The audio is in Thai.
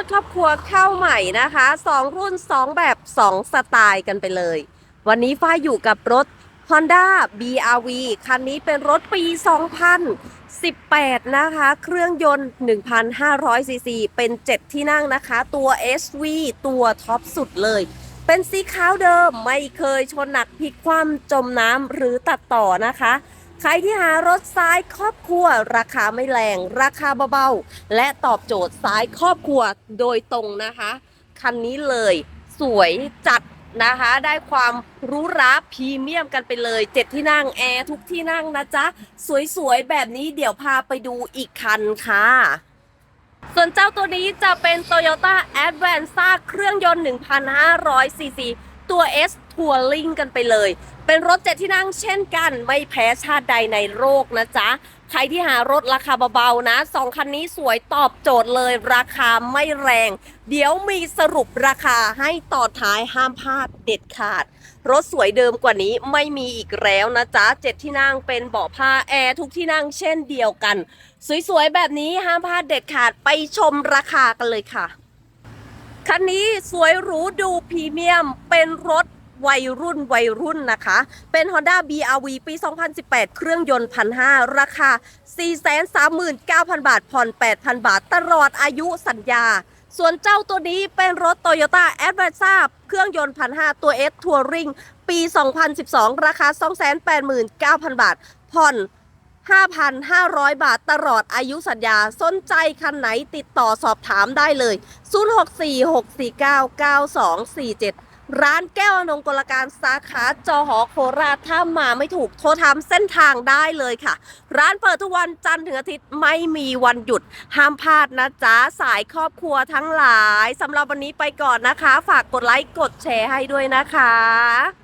ถครอบครัวเข้าใหม่นะคะ 2 รุ่น 2 แบบ 2 สไตล์กันไปเลย วันนี้ฝ้ายอยู่กับรถ Honda BRV คันนี้เป็นรถปี 2018 นะคะ เครื่องยนต์ 1,500 ซีซี เป็น 7 ที่นั่งนะคะ ตัว SV ตัวท็อปสุดเลย เป็นสีขาวเดิม ไม่เคยชนหนักพลิกคว่ำจมน้ำหรือตัดต่อนะคะ ใครที่หารถซ้ายครอบครัว ราคาไม่แรง ราคาเบาๆ และตอบโจทย์ซ้ายครอบครัวโดยตรงนะคะ คันนี้เลยสวยจัดนะคะ ได้ความรู้ราพรีเมียมกันไปเลยเจ็ดที่นั่งแอร์ทุกที่นั่งนะจ๊ะ สวยๆ แบบนี้เดี๋ยวพาไปดูอีกคันค่ะส่วนเจ้าตัวนี้จะเป็น Toyota a d v a n c e เครื่องยนต์ 1,500ซีซี ตัว S Touring กันไปเลย เป็นรถเจ็ดที่นั่งเช่นกันไม่แพ้ชาติใดในโลกนะจ๊ะ ใครที่หารถราคาเบาๆนะสองคันนี้สวยตอบโจทย์เลยราคาไม่แรง เดี๋ยวมีสรุปราคาให้ต่อท้ายห้ามพลาดเด็ดขาด รถสวยเดิมกว่านี้ไม่มีอีกแล้วนะจ๊ะเจ็ดที่นั่งเป็นเบาะผ้าแอร์ทุกที่นั่งเช่นเดียวกัน สวยๆแบบนี้ห้ามพลาดเด็ดขาดไปชมราคากันเลยค่ะคันนี้สวยหรูดูพรีเมียมเป็นรถ วัยรุ่นวัยรุ่นนะคะ เป็น Honda BRV ปี 2018 เครื่องยนต์1,500ราคา 439,000 บาท ผ่อน 8,000 บาท ตลอดอายุสัญญา ส่วนเจ้าตัวนี้เป็นรถ Toyota a d v a n c e เครื่องยนต์1,500ตัว S Touring ปี 2012 ราคา 289,000 บาท ผ่อน5,500 บาทตลอดอายุสัญญา สนใจคันไหนติดต่อสอบถามได้เลย 0646499247 ร้านแก้วอนงกลการสาขาจอหอโคราชถ้ามาไม่ถูกโทรถามเส้นทางได้เลยค่ะ ร้านเปิดทุกวันจันทร์ถึงอาทิตย์ไม่มีวันหยุด ห้ามพลาดนะจ๊ะ สายครอบครัวทั้งหลายสำหรับวันนี้ไปก่อนนะคะ ฝากกดไลค์กดแชร์ให้ด้วยนะคะ